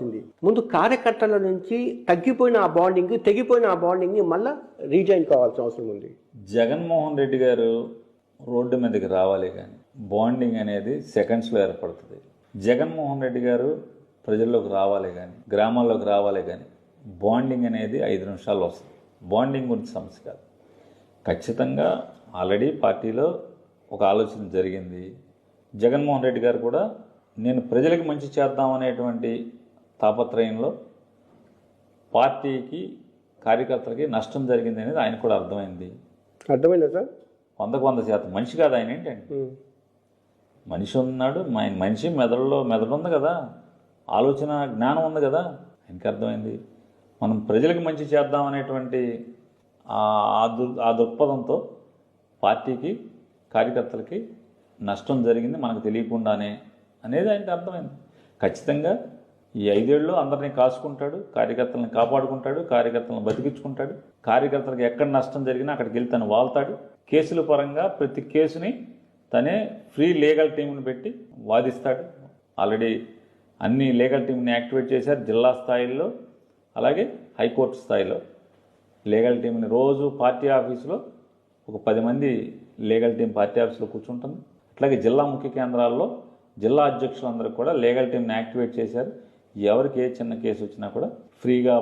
కావాల్సింది ముందు కార్యకర్తల నుంచి తగ్గిపోయిన ఆ బాండింగ్ తెగిపోయిన ఆ బాండింగ్ మళ్ళా రీజాయిన్ కావాల్సిన అవసరం ఉంది. జగన్మోహన్ రెడ్డి గారు రోడ్డు మీదకి రావాలి కానీ బాండింగ్ అనేది సెకండ్స్లో ఏర్పడుతుంది. జగన్మోహన్ రెడ్డి గారు ప్రజల్లోకి రావాలి కానీ గ్రామాల్లోకి రావాలి కానీ బాండింగ్ అనేది ఐదు నిమిషాలు వస్తుంది. బాండింగ్ గురించి సమస్య కాదు. ఖచ్చితంగా ఆల్రెడీ పార్టీలో ఒక ఆలోచన జరిగింది. జగన్మోహన్ రెడ్డి గారు కూడా నేను ప్రజలకు మంచి చేద్దాం అనేటువంటి తాపత్రయంలో పార్టీకి కార్యకర్తలకి నష్టం జరిగింది అనేది ఆయన కూడా అర్థమైంది. అర్థమైందా సార్? వందకు వంద శాతం. మనిషి కాదు ఆయన ఏంటండి. మనిషి ఉన్నాడు ఆయన మనిషి మెదడులో మెదడు ఉంది కదా. ఆలోచన జ్ఞానం ఉంది కదా. ఆయనకి అర్థమైంది. మనం ప్రజలకు మంచి చేద్దాం అనేటువంటి ఆ- ఆ దు- ఆ దృక్పథంతో పార్టీకి కార్యకర్తలకి నష్టం జరిగింది మనకు తెలియకుండానే అనేది ఆయనకి అర్థమైంది. ఖచ్చితంగా ఈ ఐదేళ్ళు అందరినీ కాసుకుంటాడు కార్యకర్తలను కాపాడుకుంటాడు కార్యకర్తలను బతికించుకుంటాడు. కార్యకర్తలకు ఎక్కడ నష్టం జరిగినా అక్కడికి వెళ్ళి తను వాళ్తాడు. కేసుల పరంగా ప్రతి కేసుని తనే ఫ్రీ లీగల్ టీంని పెట్టి వాదిస్తాడు. ఆల్రెడీ అన్ని లీగల్ టీంని యాక్టివేట్ చేశారు జిల్లా స్థాయిలో అలాగే హైకోర్టు స్థాయిలో. లీగల్ టీంని రోజు పార్టీ ఆఫీసులో ఒక పది మంది లీగల్ టీం పార్టీ ఆఫీసులో కూర్చుంటుంది. అట్లాగే జిల్లా ముఖ్య కేంద్రాల్లో జిల్లా అధ్యక్షులందరూ కూడా లీగల్ టీంని యాక్టివేట్ చేశారు. ఎవరికి ఏ చిన్న కేసు వచ్చినా కూడా ఫ్రీగా